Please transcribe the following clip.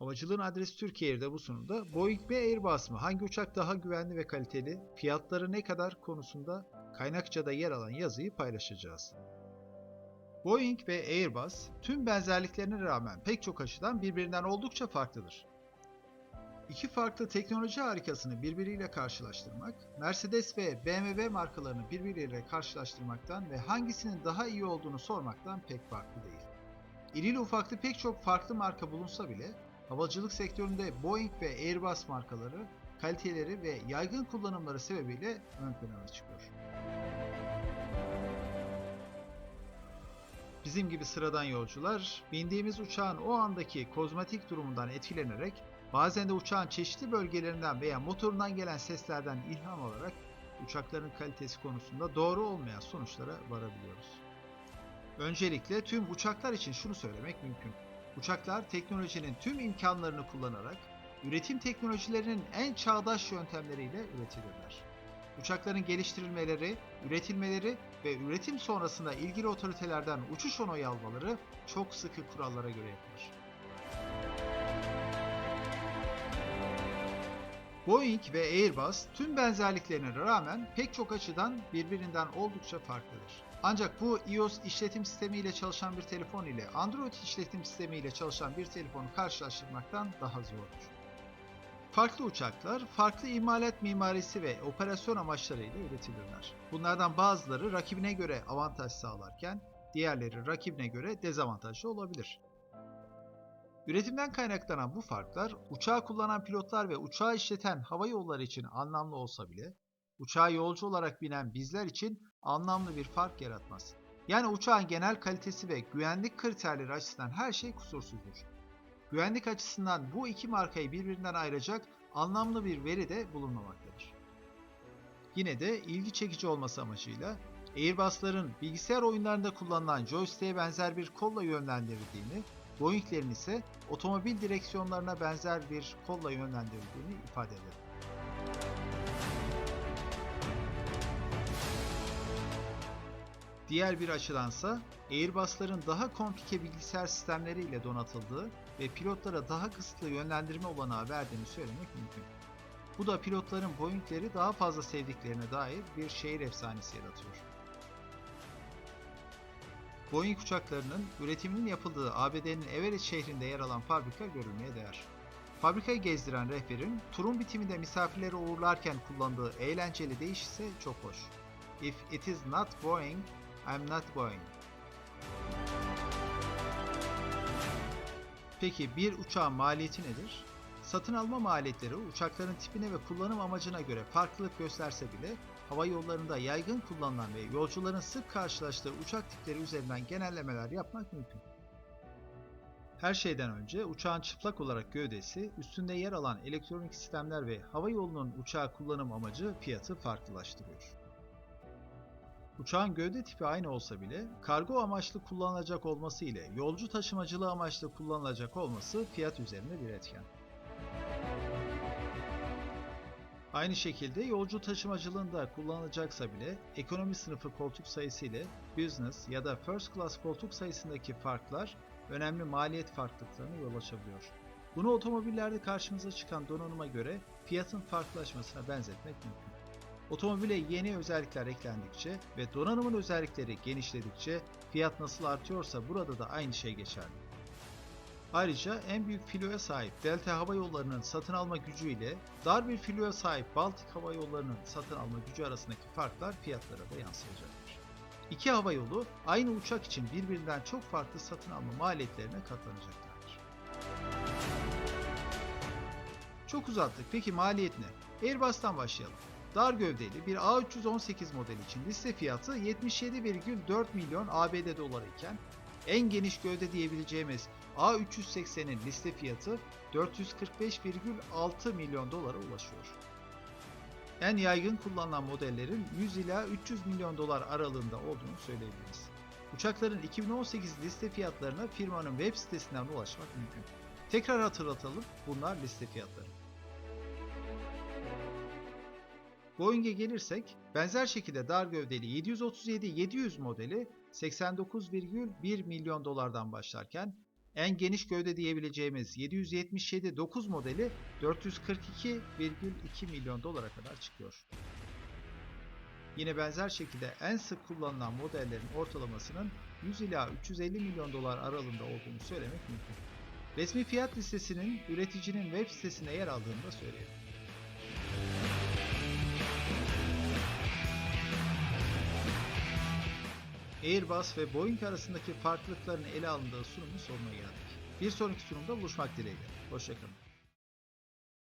Havacılığın adresi Türkiye'de bu sunumda Boeing ve Airbus mı? Hangi uçak daha güvenli ve kaliteli? Fiyatları ne kadar konusunda kaynakçada yer alan yazıyı paylaşacağız. Boeing ve Airbus tüm benzerliklerine rağmen pek çok açıdan birbirinden oldukça farklıdır. İki farklı teknoloji harikasını birbiriyle karşılaştırmak, Mercedes ve BMW markalarını birbiriyle karşılaştırmaktan ve hangisinin daha iyi olduğunu sormaktan pek farklı değil. İrili ufaklı pek çok farklı marka bulunsa bile havacılık sektöründe Boeing ve Airbus markaları kaliteleri ve yaygın kullanımları sebebiyle ön plana çıkıyor. Bizim gibi sıradan yolcular bindiğimiz uçağın o andaki kozmetik durumundan etkilenerek bazen de uçağın çeşitli bölgelerinden veya motorundan gelen seslerden ilham alarak uçakların kalitesi konusunda doğru olmayan sonuçlara varabiliyoruz. Öncelikle tüm uçaklar için şunu söylemek mümkün. Uçaklar teknolojinin tüm imkanlarını kullanarak üretim teknolojilerinin en çağdaş yöntemleriyle üretilirler. Uçakların geliştirilmeleri, üretilmeleri ve üretim sonrasında ilgili otoritelerden uçuş onayı almaları çok sıkı kurallara göre yapılır. Boeing ve Airbus tüm benzerliklerine rağmen pek çok açıdan birbirinden oldukça farklıdır. Ancak bu iOS işletim sistemi ile çalışan bir telefon ile Android işletim sistemi ile çalışan bir telefonu karşılaştırmaktan daha zordur. Farklı uçaklar, farklı imalat mimarisi ve operasyon amaçlarıyla üretilirler. Bunlardan bazıları rakibine göre avantaj sağlarken, diğerleri rakibine göre dezavantajlı olabilir. Üretimden kaynaklanan bu farklar, uçağı kullanan pilotlar ve uçağı işleten hava yolları için anlamlı olsa bile, uçağa yolcu olarak binen bizler için anlamlı bir fark yaratmaz. Yani uçağın genel kalitesi ve güvenlik kriterleri açısından her şey kusursuzdur. Güvenlik açısından bu iki markayı birbirinden ayıracak anlamlı bir veri de bulunmamaktadır. Yine de ilgi çekici olması amacıyla Airbus'ların bilgisayar oyunlarında kullanılan joystick'e benzer bir kolla yönlendirildiğini, Boeing'lerin ise otomobil direksiyonlarına benzer bir kolla yönlendirildiğini ifade eder. Diğer bir açıdansa Airbus'ların daha komplike bilgisayar sistemleriyle donatıldığı ve pilotlara daha kısıtlı yönlendirme olanağı verdiğini söylemek mümkün. Bu da pilotların Boeing'leri daha fazla sevdiklerine dair bir şehir efsanesi yaratıyor. Boeing uçaklarının üretiminin yapıldığı ABD'nin Everett şehrinde yer alan fabrika görülmeye değer. Fabrikayı gezdiren rehberin turun bitiminde misafirleri uğurlarken kullandığı eğlenceli deyiş ise çok hoş. If it is not Boeing, I'm not going. Peki bir uçağın maliyeti nedir? Satın alma maliyetleri uçakların tipine ve kullanım amacına göre farklılık gösterse bile hava yollarında yaygın kullanılan ve yolcuların sık karşılaştığı uçak tipleri üzerinden genellemeler yapmak mümkün. Her şeyden önce uçağın çıplak olarak gövdesi, üstünde yer alan elektronik sistemler ve hava yolunun uçağı kullanım amacı fiyatı farklılaştırıyor. Uçağın gövde tipi aynı olsa bile kargo amaçlı kullanılacak olması ile yolcu taşımacılığı amaçlı kullanılacak olması fiyat üzerinde bir etken. Aynı şekilde yolcu taşımacılığında kullanılacaksa bile ekonomi sınıfı koltuk sayısı ile business ya da first class koltuk sayısındaki farklar önemli maliyet farklılıklarına yol açabiliyor. Bunu otomobillerde karşımıza çıkan donanıma göre fiyatın farklılaşmasına benzetmek mümkün. Otomobile yeni özellikler eklendikçe ve donanımın özellikleri genişledikçe fiyat nasıl artıyorsa burada da aynı şey geçerli. Ayrıca en büyük filoya sahip Delta Hava Yolları'nın satın alma gücü ile dar bir filoya sahip Baltik Hava Yolları'nın satın alma gücü arasındaki farklar fiyatlara da yansıyacaktır. İki hava yolu aynı uçak için birbirinden çok farklı satın alma maliyetlerine katlanacaklardır. Çok uzattık. Peki maliyet ne? Airbus'tan başlayalım. Dar gövdeli bir A318 modeli için liste fiyatı 77,4 milyon ABD doları iken en geniş gövde diyebileceğimiz A380'in liste fiyatı 445,6 milyon dolara ulaşıyor. En yaygın kullanılan modellerin 100 ila 300 milyon dolar aralığında olduğunu söyleyebiliriz. Uçakların 2018 liste fiyatlarına firmanın web sitesinden ulaşmak mümkün. Tekrar hatırlatalım, bunlar liste fiyatları. Boeing'e gelirsek, benzer şekilde dar gövdeli 737-700 modeli 89,1 milyon dolardan başlarken en geniş gövde diyebileceğimiz 777-9 modeli 442,2 milyon dolara kadar çıkıyor. Yine benzer şekilde en sık kullanılan modellerin ortalamasının 100 ila 350 milyon dolar aralığında olduğunu söylemek mümkün. Resmi fiyat listesinin üreticinin web sitesinde yer aldığını da söyleyelim. Airbus ve Boeing arasındaki farklılıkların ele alındığı sunumun sonuna geldik. Bir sonraki sunumda buluşmak dileğiyle. Hoşçakalın.